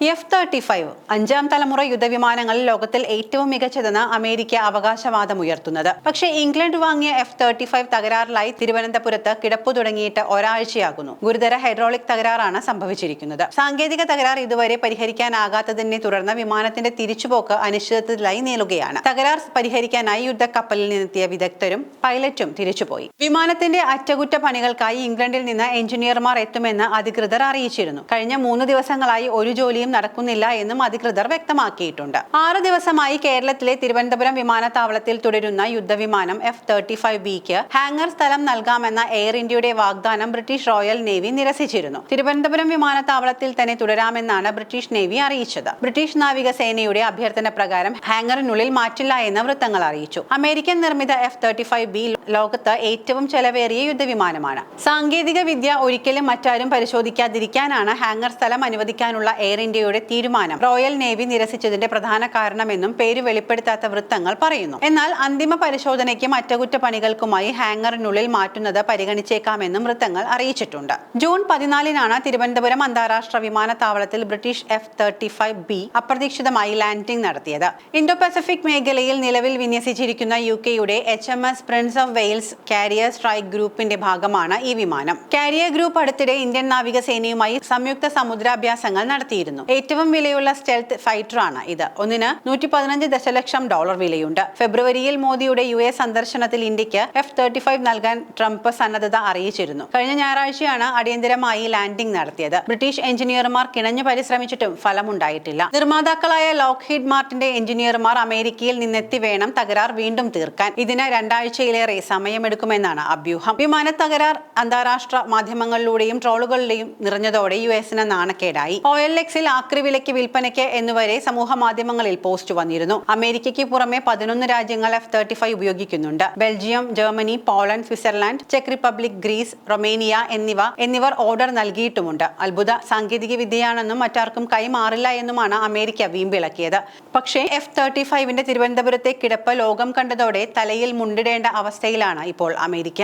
F thirty five അഞ്ചാം തലമുറ യുദ്ധവിമാനങ്ങളിൽ ലോകത്തിൽ ഏറ്റവും മികച്ചതെന്ന് അമേരിക്ക അവകാശവാദം ഉയർത്തുന്നത്. പക്ഷേ ഇംഗ്ലണ്ട് വാങ്ങിയ എഫ് തേർട്ടി ഫൈവ് തകരാറിലായി തിരുവനന്തപുരത്ത് കിടപ്പു തുടങ്ങിയിട്ട് ഒരാഴ്ചയാകുന്നു. ഗുരുതര ഹൈഡ്രോളിക് തകരാറാണ് സംഭവിച്ചിരിക്കുന്നത്. സാങ്കേതിക തകരാർ ഇതുവരെ പരിഹരിക്കാനാകാത്തതിനെ തുടർന്ന് വിമാനത്തിന്റെ തിരിച്ചുപോക്ക് അനിശ്ചിതത്വത്തിലായി നീളുകയാണ്. തകരാർ പരിഹരിക്കാനായി യുദ്ധക്കപ്പലിൽ നിന്നെത്തിയ വിദഗ്ധരും പൈലറ്റും തിരിച്ചുപോയി. വിമാനത്തിന്റെ അറ്റകുറ്റപ്പണികൾക്കായി ഇംഗ്ലണ്ടിൽ നിന്ന് എഞ്ചിനീയർമാർ എത്തുമെന്ന് അധികൃതർ അറിയിച്ചിരുന്നു. കഴിഞ്ഞ മൂന്ന് ദിവസങ്ങളായി ഒരു ജോലിയും നടക്കുന്നില്ല എന്നും അധികൃതർ വ്യക്തമാക്കിയിട്ടുണ്ട്. ആറ് ദിവസമായി കേരളത്തിലെ തിരുവനന്തപുരം വിമാനത്താവളത്തിൽ തുടരുന്ന യുദ്ധവിമാനം എഫ് തേർട്ടി ഫൈവ് ബിക്ക് ഹാങ്ങർ സ്ഥലം നൽകാമെന്ന എയർ ഇന്ത്യയുടെ വാഗ്ദാനം ബ്രിട്ടീഷ് റോയൽ നേവി നിരസിച്ചിരുന്നു. തിരുവനന്തപുരം വിമാനത്താവളത്തിൽ തന്നെ തുടരാമെന്നാണ് ബ്രിട്ടീഷ് നേവി അറിയിച്ചത്. ബ്രിട്ടീഷ് നാവിക സേനയുടെ അഭ്യർത്ഥന പ്രകാരം ഹാങ്ങറിനുള്ളിൽ മാറ്റില്ല എന്ന് വൃത്തങ്ങൾ അറിയിച്ചു. അമേരിക്കൻ നിർമ്മിത എഫ് തേർട്ടി ഫൈവ് ബി ലോകത്ത് ഏറ്റവും ചെലവേറിയ യുദ്ധവിമാനമാണ്. സാങ്കേതിക വിദ്യ ഒരിക്കലും മറ്റാരും പരിശോധിക്കാതിരിക്കാനാണ് ഹാങ്ങർ സ്ഥലം അനുവദിക്കാനുള്ള എയർ ഇന്ത്യയുടെ തീരുമാനം. റോയൽ നേവി നിരസിച്ചതിന്റെ പ്രധാന കാരണമെന്നും പേര് വെളിപ്പെടുത്താത്ത വൃത്തങ്ങൾ പറയുന്നു. എന്നാൽ അന്തിമ പരിശോധനയ്ക്കും അറ്റകുറ്റപ്പണികൾക്കുമായി ഹാങ്ങറിനുള്ളിൽ മാറ്റുന്നത് പരിഗണിച്ചേക്കാമെന്നും വൃത്തങ്ങൾ അറിയിച്ചിട്ടുണ്ട്. ജൂൺ പതിനാലിനാണ് തിരുവനന്തപുരം അന്താരാഷ്ട്ര വിമാനത്താവളത്തിൽ British F thirty five B അപ്രതീക്ഷിതമായി ലാൻഡിംഗ് നടത്തിയത്. ഇന്തോ പസഫിക് മേഖലയിൽ നിലവിൽ വിന്യസിച്ചിരിക്കുന്ന യു കെയുടെ H M S Prince of Wales carrier strike ഗ്രൂപ്പിന്റെ ഭാഗമാണ് ഈ വിമാനം. കാരിയർ ഗ്രൂപ്പ് അടുത്തിടെ ഇന്ത്യൻ നാവികസേനയുമായി സംയുക്ത സമുദ്രാഭ്യാസങ്ങൾ നടത്തിയിരുന്നു. ഏറ്റവും വിലയുള്ള സ്റ്റെൽത്ത് ഫൈറ്ററാണ് ഇത്. ഒന്നിന് നൂറ്റി പതിനഞ്ച് ദശലക്ഷം ഡോളർ വിലയുണ്ട്. ഫെബ്രുവരിയിൽ മോദിയുടെ യു എ സന്ദർശനത്തിൽ ഇന്ത്യയ്ക്ക് എഫ് തേർട്ടി ഫൈവ് നൽകാൻ ട്രംപ് സന്നദ്ധത അറിയിച്ചിരുന്നു. കഴിഞ്ഞ ഞായറാഴ്ചയാണ് അടിയന്തരമായി ലാൻഡിംഗ് നടത്തിയത്. ബ്രിട്ടീഷ് എഞ്ചിനീയർമാർ കിണഞ്ഞു പരിശ്രമിച്ചിട്ടും ഫലമുണ്ടായിട്ടില്ല. നിർമ്മാതാക്കളായ ലോക്ഹീഡ് മാർട്ടിന്റെ എഞ്ചിനീയർമാർ അമേരിക്കയിൽ നിന്നെത്തി വേണം തകരാർ വീണ്ടും തീർക്കാൻ. ഇതിന് രണ്ടാഴ്ചയിലേറെ സമയമെടുക്കുമെന്നാണ് അഭ്യൂഹം. വിമാന തകരാർ അന്താരാഷ്ട്ര മാധ്യമങ്ങളിലൂടെയും ട്രോളുകളിലെയും നിറഞ്ഞതോടെ യു എസിന് നാണക്കേടായി. ഓയിൽ എക്സിൽ ആക്രി വിലയ്ക്ക് വിൽപ്പനയ്ക്ക് എന്നുവരെ സമൂഹ മാധ്യമങ്ങളിൽ പോസ്റ്റ് വന്നിരുന്നു. അമേരിക്കയ്ക്ക് പുറമെ പതിനൊന്ന് രാജ്യങ്ങൾ എഫ് തേർട്ടി ഫൈവ് ഉപയോഗിക്കുന്നുണ്ട്. ബെൽജിയം ജർമ്മനി പോളണ്ട് സ്വിറ്റ്സർലാൻഡ് ചെക്ക് റിപ്പബ്ലിക് ഗ്രീസ് റൊമേനിയ എന്നിവ എന്നിവർ ഓർഡർ നൽകിയിട്ടുമുണ്ട്. അത്ഭുത സാങ്കേതിക വിദ്യയാണെന്നും മറ്റാർക്കും കൈമാറില്ല എന്നുമാണ് അമേരിക്ക വീമ്പിളക്കിയത്. പക്ഷേ എഫ് തേർട്ടി ഫൈവിന്റെ തിരുവനന്തപുരത്തെ കിടപ്പ് ലോകം കണ്ടതോടെ തലയിൽ മുണ്ടിടേണ്ട അവസ്ഥയിലാണ് ഇപ്പോൾ അമേരിക്ക.